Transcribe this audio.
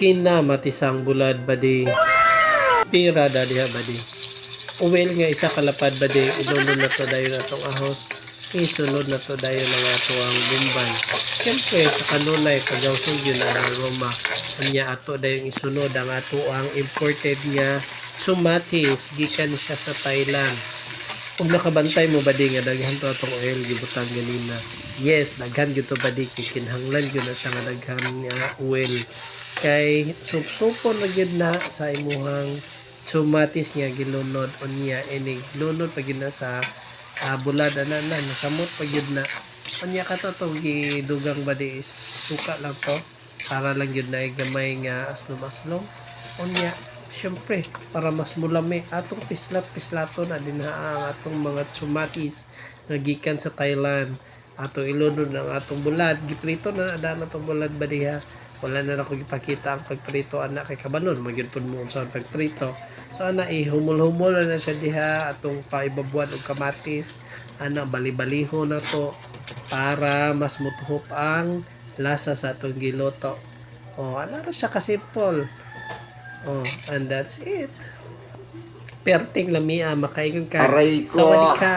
Kinamatisang bulad badi. Pira dadi ha badi. Uwel nga isa kalapad badi. Ilunod na to dayon atong ahos. Isunod na to dayon ng ato ang bumbay. Siyempre, sa kanunay, pagawsog yun ang aroma. Kanya ato dayon isunod ang ato ang imported nga sumatis. Gikan siya sa Thailand. Kung nakabantay mo ba di nga daghan to atong oil gibutang ganina. Yes, daghan gyud to ba di gyud na siya nga daghan nga oil. Kay sup-supon na gyud na sa imuhang sumatis nga gilunod unya inig lunod pa gyud na sa uh, bulad ana na nasamot pa gyud na. Unya ka to gidugang ba is suka lang to para lang gyud na gamay nga aslom-aslom. Unya Siyempre, para mas mulami, atong pislat-pislaton na din ang atong mga tsumatis nga gikan sa Thailand. Atong ilunod ng atong bulad. Giprito na na na atong bulad ba diha. Wala na ako gipakita ang pagprito anak kay kabanon. Magyud po mo sa pagprito. So ana ihumol-humol na siya diha atong paibabuan og kamatis. Ana bali-baliho na to para mas mutuhop ang lasa sa atong giloto. Oh, ana ra siya ka-simple. Oh, and that's it. Perting lamia, makaingon ka. Sawadee ka.